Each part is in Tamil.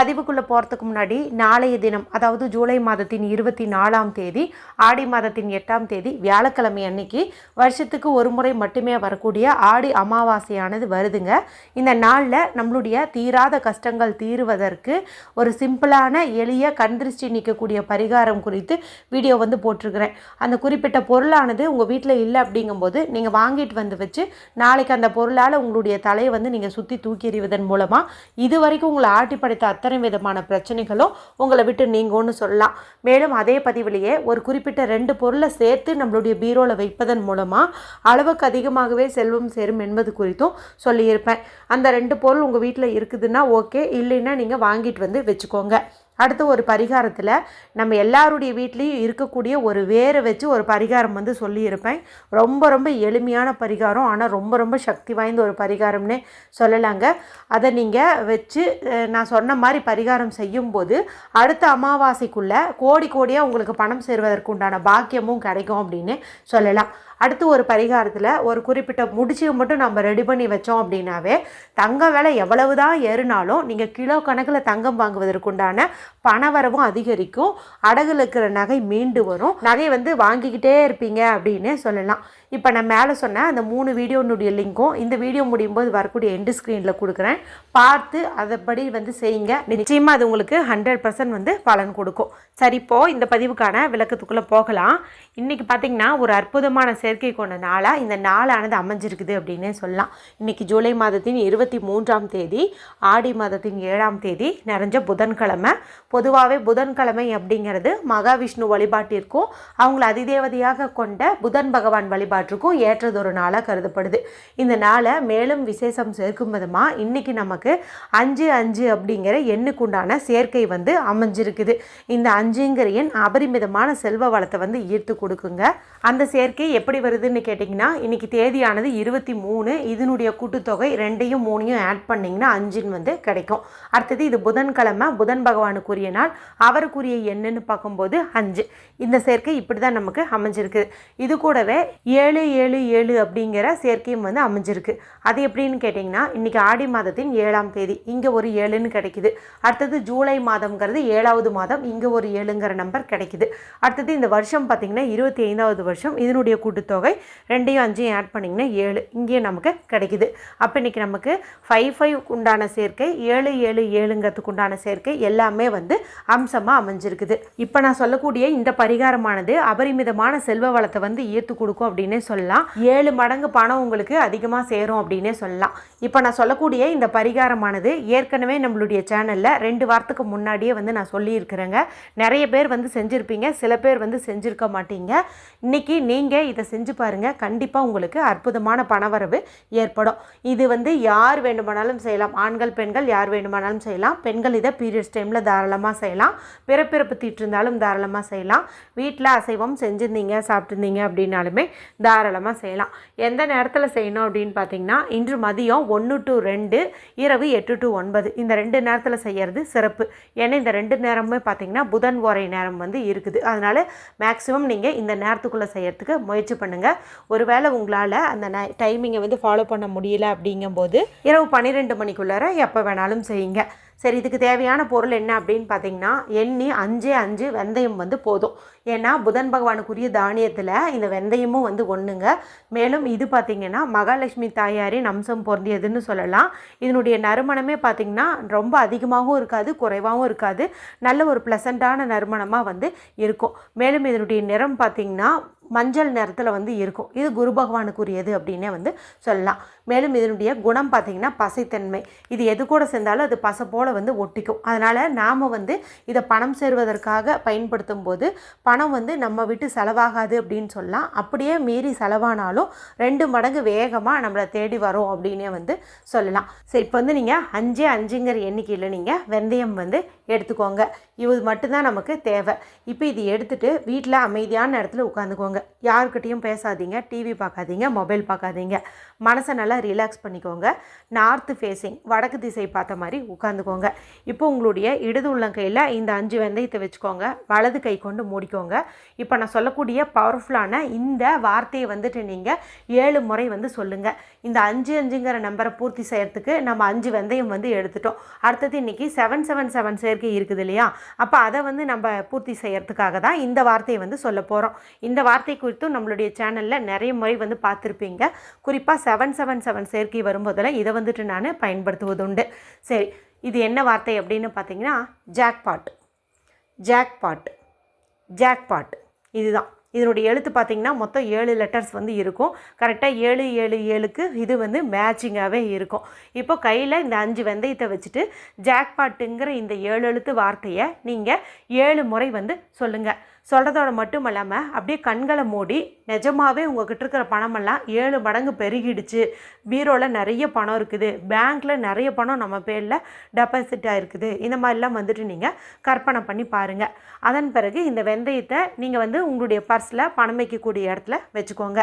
பதிவுக்குள்ளே போகிறதுக்கு முன்னாடி நாளைய தினம் அதாவது ஜூலை மாதத்தின் இருபத்தி நாலாம் தேதி ஆடி மாதத்தின் எட்டாம் தேதி வியாழக்கிழமை அன்னைக்கு வருஷத்துக்கு ஒரு முறை மட்டுமே வரக்கூடிய ஆடி அமாவாசையானது வருதுங்க. இந்த நாளில் நம்மளுடைய தீராத கஷ்டங்கள் தீருவதற்கு ஒரு சிம்பிளான எளிய கண்திருஷ்டி நிற்கக்கூடிய பரிகாரம் குறித்து வீடியோ வந்து போட்டிருக்கிறேன். அந்த குறிப்பிட்ட பொருளானது உங்கள் வீட்டில் இல்லை அப்படிங்கும்போது நீங்கள் வாங்கிட்டு வந்து வச்சு நாளைக்கு அந்த பொருளால் உங்களுடைய தலையை வந்து நீங்கள் சுற்றி தூக்கி எறிவதன் மூலமாக இது வரைக்கும் உங்களை ஆட்டி படைத்த அத்தனை விதமான பிரச்சனைகளும் உங்களை விட்டு நீங்கும்னு சொல்லலாம். மேலும் அதே பதிவிலேயே ஒரு குறிப்பிட்ட ரெண்டு பொருளை சேர்த்து நம்மளுடைய பீரோவில் வைப்பதன் மூலமாக அளவுக்கு அதிகமாகவே செல்வம் சேரும் என்பது குறித்தும் சொல்லியிருப்பேன். அந்த ரெண்டு பொருள் உங்கள் வீட்டில் இருக்குதுன்னா ஓகே இல்லைன்னா நீங்கள் வாங்கிட்டு வந்து வச்சுக்கோங்க. அடுத்து ஒரு பரிகாரத்தில் நம்ம எல்லாருடைய வீட்லேயும் இருக்கக்கூடிய ஒரு வேரை வச்சு ஒரு பரிகாரம் வந்து சொல்லியிருப்பேன். ரொம்ப ரொம்ப எளிமையான பரிகாரம். ஆனால் ரொம்ப ரொம்ப சக்தி வாய்ந்த ஒரு பரிகாரம்னே சொல்லலாங்க. அதை நீங்கள் வச்சு நான் சொன்ன மாதிரி பரிகாரம் செய்யும்போது அடுத்த அமாவாசைக்குள்ளே கோடி கோடியாக உங்களுக்கு பணம் சேருவதற்கு உண்டான பாக்கியமும் கிடைக்கும் அப்படின்னு சொல்லலாம். அடுத்து ஒரு பரிகாரத்தில் ஒரு குறிப்பிட்ட முடிச்சியை மட்டும் நம்ம ரெடி பண்ணி வச்சோம் அப்படின்னாவே தங்க விலை எவ்வளவு தான் ஏறினாலும் நீங்கள் கிலோ கணக்கில் தங்கம் வாங்குவதற்குண்டான பணவரவும் அதிகரிக்கும். அடகுல இருக்கிற நகை மீண்டு வரும். நகை வந்து வாங்கிக்கிட்டே இருப்பீங்க அப்படின்னு சொல்லலாம். இப்போ நான் மேலே சொன்ன அந்த மூணு வீடியோனுடைய லிங்க்கும் இந்த வீடியோ முடியும் போது வரக்கூடிய எண்டு ஸ்க்ரீனில் கொடுக்குறேன். பார்த்து அதைப்படி வந்து செய்யுங்க. நிச்சயமாக அது உங்களுக்கு ஹண்ட்ரட் பர்சன்ட் வந்து பலன் கொடுக்கும். சரி இப்போ இந்த பதிவுக்கான விளக்கத்துக்குள்ளே போகலாம். இன்றைக்கி பார்த்தீங்கன்னா ஒரு அற்புதமான சேர்க்கை கொண்ட நாளாக இந்த நாளானது அமைஞ்சிருக்குது அப்படின்னே சொல்லலாம். இன்றைக்கி ஜூலை மாதத்தின் இருபத்தி மூன்றாம் தேதி ஆடி மாதத்தின் ஏழாம் தேதி நிறைஞ்ச புதன்கிழமை. பொதுவாகவே புதன்கிழமை அப்படிங்கிறது மகாவிஷ்ணு வழிபாட்டிற்கும் அவங்கள அதிதேவதையாக கொண்ட புதன் பகவான் வழிபாட்டிற்கும் ஏற்றதொரு நாளாக கருதப்படுது. இந்த நாளை மேலும் விசேஷம் சேர்க்கும் விதமாக இன்றைக்கி நமக்கு அஞ்சு அஞ்சு அப்படிங்கிற எண்ணுக்குண்டான சேர்க்கை வந்து அமைஞ்சிருக்குது. இந்த அஞ்சுங்கிற எண் அபரிமிதமான செல்வ வளத்தை வந்து ஈர்த்து கொடுக்குங்க. அந்த சேர்க்கை எப்படி வருதுன்னு கேட்டிங்கன்னா இன்றைக்கி தேதியானது இருபத்தி மூணு இதனுடைய கூட்டுத்தொகை ரெண்டையும் மூணையும் ஆட் பண்ணிங்கன்னா அஞ்சுன்னு வந்து கிடைக்கும். அடுத்தது இது புதன்கிழமை புதன் பகவானுக்குரிய நாள் அவருக்குரிய எண்ணுன்னு பார்க்கும்போது அஞ்சு. இந்த சேர்க்கை இப்படி தான் நமக்கு அமைஞ்சிருக்கு. இது கூடவே ஏழு ஏழு ஏழு அப்படிங்கிற சேர்க்கையும் வந்து அமைஞ்சிருக்கு. அது எப்படின்னு கேட்டிங்கன்னா இன்றைக்கி ஆடி மாதத்தின் ஏழாம் தேதி இங்கே ஒரு ஏழுன்னு கிடைக்குது. அடுத்தது ஜூலை மாதம்ங்கிறது ஏழாவது மாதம் இங்கே ஒரு ஏழுங்கிற நம்பர் கிடைக்குது. அடுத்தது இந்த வருஷம் பார்த்திங்கன்னா இருபத்தி ஐந்தாவது வருஷம் இதனுடைய கூட்டுத்தொகை ரெண்டையும் அஞ்சையும் ஆட் பண்ணிங்கன்னா ஏழு. இங்கேயும் நமக்கு கிடைக்குது. அப்போ இன்றைக்கி நமக்கு ஃபைவ் ஃபைவ் உண்டான சேர்க்கை ஏழு ஏழு ஏழுங்கிறதுக்கு உண்டான சேர்க்கை எல்லாமே வந்து அம்சமாக அமைஞ்சிருக்குது. இப்போ நான் சொல்லக்கூடிய இந்த பரிகாரமானது அபரிமிதமான செல்வ வளத்தை வந்து ஈர்த்து கொடுக்கும் அப்படின்னே சொல்லலாம். ஏழு மடங்கு பணம் உங்களுக்கு அதிகமாக சேரும் அப்படின்னே சொல்லலாம். இப்போ நான் சொல்லக்கூடிய இந்த பரிகாரமானது ஏற்கனவே நம்மளுடைய சேனலில் ரெண்டு வாரத்துக்கு முன்னாடியே வந்து நான் சொல்லியிருக்கிறேங்க. நிறைய பேர் வந்து செஞ்சுருப்பீங்க சில பேர் வந்து செஞ்சுருக்க மாட்டீங்க. இன்னைக்கு நீங்கள் இதை செஞ்சு பாருங்கள் கண்டிப்பாக உங்களுக்கு அற்புதமான பணவரவு ஏற்படும். இது வந்து யார் வேண்டுமானாலும் செய்யலாம். ஆண்கள் பெண்கள் யார் வேண்டுமானாலும் செய்யலாம். பெண்கள் இதை பீரியட்ஸ் டைமில் தாராளமாக செய்யலாம். பிறப்பிறப்பு தீட்டிருந்தாலும் தாராளமாக செய்யலாம். வீட்டில் அசைவம் செஞ்சுருந்தீங்க சாப்பிட்ருந்தீங்க அப்படின்னாலுமே தாராளமாக செய்யலாம். எந்த நேரத்தில் செய்யணும் அப்படின்னு பார்த்தீங்கன்னா இன்று மதியம் ஒன்று டு ரெண்டு இரவு எட்டு டு ஒன்பது. இந்த ரெண்டு நேரத்தில் செய்யறது சிறப்பு. ஏன்னா இந்த ரெண்டு நேரமுமே பார்த்தீங்கன்னா புதன் ஓரை நேரம் வந்து இருக்குது. அதனால் மேக்ஸிமம் நீங்கள் இந்த நேரத்துக்குள்ளே செய்கிறதுக்கு முயற்சி பண்ணுங்கள் ஒருவேளை உங்களால் அந்த டைமிங்கை வந்து ஃபாலோ பண்ண முடியல அப்படிங்கும்போது இரவு பன்னிரெண்டு மணிக்குள்ளார எப்போ வேணாலும் செய்யுங்க. சரி இதுக்கு தேவையான பொருள் என்ன அப்படின்னு பார்த்தீங்கன்னா எண்ணி அஞ்சே அஞ்சு வெந்தயம் வந்து போதும். ஏன்னா புதன் பகவானுக்குரிய தானியத்தில் இந்த வெந்தயமும் வந்து ஒன்றுங்க மேலும் இது பார்த்திங்கன்னா மகாலட்சுமி தாயாரின் அம்சம் பொருந்தியதுன்னு சொல்லலாம். இதனுடைய நறுமணமே பார்த்திங்கன்னா ரொம்ப அதிகமாகவும் இருக்காது குறைவாகவும் இருக்காது. நல்ல ஒரு ப்ளசண்ட்டான நறுமணமாக வந்து இருக்கும். மேலும் இதனுடைய நிறம் பார்த்திங்கன்னா மஞ்சள் நிறத்தில் வந்து இருக்கும். இது குரு பகவானுக்குரியது அப்படின்னே வந்து சொல்லலாம். மேலும் இதனுடைய குணம் பார்த்திங்கன்னா பசைத்தன்மை. இது எது கூட சேர்ந்தாலும் அது பசை போல் வந்து ஒட்டிக்கும். அதனால் நாம் வந்து இதை பணம் சேருவதற்காக பயன்படுத்தும் போது பணம் வந்து நம்ம விட்டு செலவாகாது அப்படின்னு சொல்லலாம். அப்படியே மீறி செலவானாலும் ரெண்டு மடங்கு வேகமாக நம்மளை தேடி வரும் அப்படின்னே வந்து சொல்லலாம். சரி இப்போ வந்து நீங்கள் அஞ்சே அஞ்சுங்கிற எண்ணிக்கையில் நீங்கள் வெந்தயம் வந்து எடுத்துக்கோங்க. இது மட்டும்தான் நமக்கு தேவை. இப்போ இது எடுத்துகிட்டு வீட்டில் அமைதியான இடத்துல உட்காந்துக்கோங்க. யாருக்கிட்டேயும் பேசாதீங்க டிவி பார்க்காதீங்க மொபைல் பார்க்காதீங்க. மனசை நல்லா ரிலாக்ஸ் பண்ணிக்கோங்க. நார்த்து ஃபேஸிங் வடக்கு திசை பார்த்த மாதிரி உட்காந்துக்கோங்க இப்போ உங்களுடைய இடது உள்ளங்கையில் இந்த அஞ்சு வெந்தயத்தை வச்சுக்கோங்க. வலது கை கொண்டு மூடிக்கோங்க. இப்போ நான் சொல்லக்கூடிய பவர்ஃபுல்லான இந்த வார்த்தையை வந்துட்டு நீங்கள் ஏழு முறை வந்து சொல்லுங்கள் இந்த அஞ்சு அஞ்சுங்கிற நம்பரை பூர்த்தி செய்கிறதுக்கு நம்ம அஞ்சு வெந்தயம் வந்து எடுத்துட்டோம். அடுத்தது இன்றைக்கி செவன் செவன் செவன் சேர்க்கை இருக்குது இல்லையா? அப்போ அதை வந்து நம்ம பூர்த்தி செய்கிறதுக்காக தான் இந்த வார்த்தையை வந்து சொல்ல போகிறோம் இந்த வார்த்தை குறித்தும் நம்மளுடைய சேனலில் நிறைய முறை வந்து பார்த்துருப்பீங்க. குறிப்பாக செவன் செவன் செவன் சேர்க்கை வரும்போதெல்லாம் இதை வந்துட்டு நான் பயன்படுத்துவதுண்டு. சரி இது என்ன வார்த்தை அப்படின்னு பார்த்தீங்கன்னா ஜாக்பாட் ஜாக்பாட் ஜாக்பாட் இதுதான். இதனுடைய எழுத்து பார்த்தீங்கன்னா மொத்தம் ஏழு லெட்டர்ஸ் வந்து இருக்கும். கரெக்டாக ஏழு ஏழு ஏழுக்கு இது வந்து மேட்சிங்காகவே இருக்கும். இப்போ கையில் இந்த அஞ்சு வெந்தயத்தை வச்சுட்டு ஜாக்பாட்டுங்கிற இந்த ஏழு எழுத்து வார்த்தையை நீங்கள் ஏழு முறை வந்து சொல்லுங்கள் சொல்கிறதோட மட்டும் இல்லாமல் அப்படியே கண்களை மூடி நிஜமாகவே உங்ககிட்ட இருக்கிற பணமெல்லாம் ஏழு மடங்கு பெருகிடுச்சு. பீரோவில் நிறைய பணம் இருக்குது. பேங்க்கில் நிறைய பணம் நம்ம பேரில் டெபாசிட் ஆகிருக்குது இந்த மாதிரிலாம் வந்துட்டு நீங்கள் கற்பனை பண்ணி பாருங்கள் அதன் பிறகு இந்த வெந்தயத்தை நீங்கள் வந்து உங்களுடைய பர்ஸில் பணம் வைக்கக்கூடிய இடத்துல வச்சுக்கோங்க.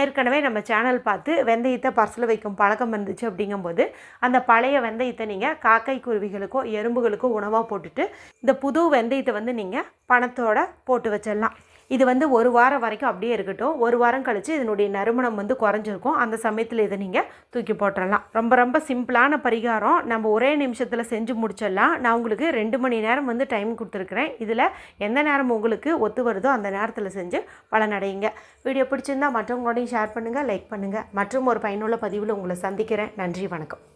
ஏற்கனவே நம்ம சேனல் பார்த்து வெந்தயத்தை பர்ஸில் வைக்கும் பழக்கம் இருந்துச்சு அப்படிங்கும்போது அந்த பழைய வெந்தயத்தை நீங்கள் காக்கை குருவிகளுக்கோ எறும்புகளுக்கோ உணவாக போட்டுட்டு இந்த புது வெந்தயத்தை வந்து நீங்கள் பணத்தோட போட்டு வச்சிடலாம். இது வந்து ஒரு வாரம் வரைக்கும் அப்படியே இருக்கட்டும். ஒரு வாரம் கழித்து இதனுடைய நறுமணம் வந்து குறைஞ்சிருக்கும். அந்த சமயத்தில் இதை நீங்கள் தூக்கி போட்டுடலாம் ரொம்ப ரொம்ப சிம்பிளான பரிகாரம். நம்ம ஒரே நிமிஷத்தில் செஞ்சு முடிச்சிடலாம். நான் உங்களுக்கு ரெண்டு மணி நேரம் வந்து டைம் கொடுத்துருக்குறேன். இதில் எந்த நேரம் உங்களுக்கு ஒத்து வருதோ அந்த நேரத்தில் செஞ்சு பலனடையுங்க. வீடியோ பிடிச்சிருந்தா மற்றவங்களோடையும் ஷேர் பண்ணுங்கள் லைக் பண்ணுங்கள் மற்றும் ஒரு பயனுள்ள பதிவில் உங்களை சந்திக்கிறேன். நன்றி வணக்கம்.